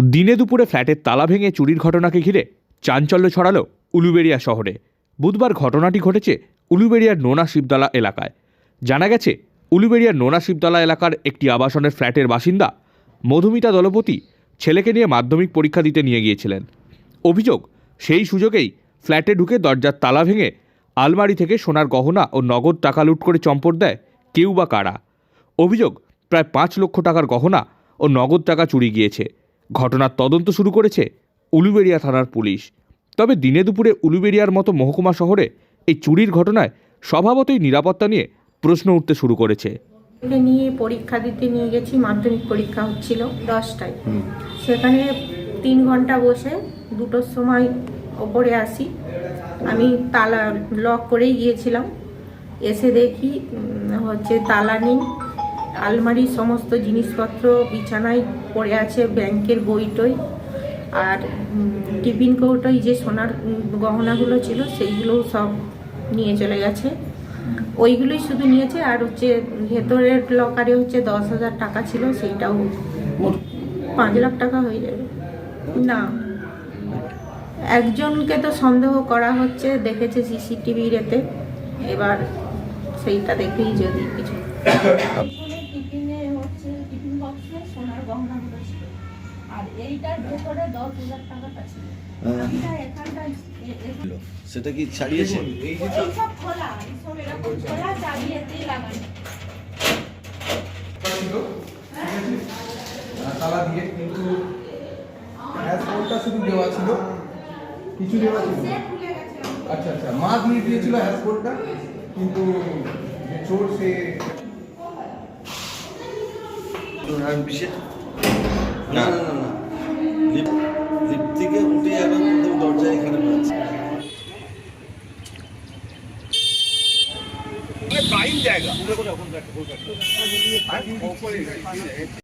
দিনে দুপুরে ফ্ল্যাটের তালা ভেঙে চুরির ঘটনাকে ঘিরে চাঞ্চল্য ছড়ালো উলুবেড়িয়া শহরে। বুধবার ঘটনাটি ঘটেছে উলুবেড়িয়ার নোনা শিবতলা এলাকায়। জানা গেছে, উলুবেড়িয়ার নোনা শিবতলা এলাকার একটি আবাসনের ফ্ল্যাটের বাসিন্দা মধুমিতা দলপতি ছেলেকে নিয়ে মাধ্যমিক পরীক্ষা দিতে নিয়ে গিয়েছিলেন। অভিযোগ, সেই সুযোগেই ফ্ল্যাটে ঢুকে দরজার তালা ভেঙে আলমারি থেকে সোনার গহনা ও নগদ টাকা লুট করে চম্পট দেয় কেউ বা কারা। অভিযোগ, প্রায় পাঁচ লক্ষ টাকার গহনা ও নগদ টাকা চুরি গিয়েছে। ঘটনার তদন্ত শুরু করেছে উলুবেড়িয়া থানার পুলিশ। তবে দিনে দুপুরে উলুবেড়িয়ার মতো মহকুমা শহরে এই চুরির ঘটনায় স্বভাবতই নিরাপত্তা নিয়ে প্রশ্ন উঠতে শুরু করেছে। নিয়ে পরীক্ষা দিতে নিয়ে গেছি মাধ্যমিক পরীক্ষা হচ্ছিল দশটায়। সেখানে তিন ঘণ্টা বসে দুটোর সময় ওপরে আসি। আমি তালা লক করেই গিয়েছিলাম। এসে দেখি হচ্ছে তালা নেই। আলমারির সমস্ত জিনিসপত্র বিছানায় পড়ে আছে ব্যাংকের বইটই আর টিফিন কৌটোয় যে সোনার গহনাগুলো ছিল সেইগুলোও সব নিয়ে চলে গেছে। ওইগুলোই শুধু নিয়েছে আর হচ্ছে ভেতরের লকারে হচ্ছে দশ হাজার টাকা ছিল সেইটাও পাঁচ লাখ টাকা হয়ে যাবে। না। একজনকে তো সন্দেহ করা হচ্ছে দেখেছে সিসিটিভির এতে। এবার সেইটা দেখেই যদি কিছু টিফিনে হচ্ছে টিফিন বক্সে সোনার গহনাগুলো ছিল আর এইটার ভেতরে দশ হাজার টাকাটা ছিল হ্যাঁ। এটা এখানটা এ- এ- সেটা কি ছাড়িয়েছে তালা দিয়ে কিন্তু হ্যাশবোর্ডটা শুধু দেওয়া ছিল। কিছু দেওয়া ছিল আচ্ছা আচ্ছা মা দিয়ে দিয়েছিল হ্যাশবোর্ডটা কিন্তু যে চোর সে বিশেষ না না না। লিফট থেকে উঠে আবার প্রথম দরজা এখানে পাচ্ছে প্রাইম জায়গা।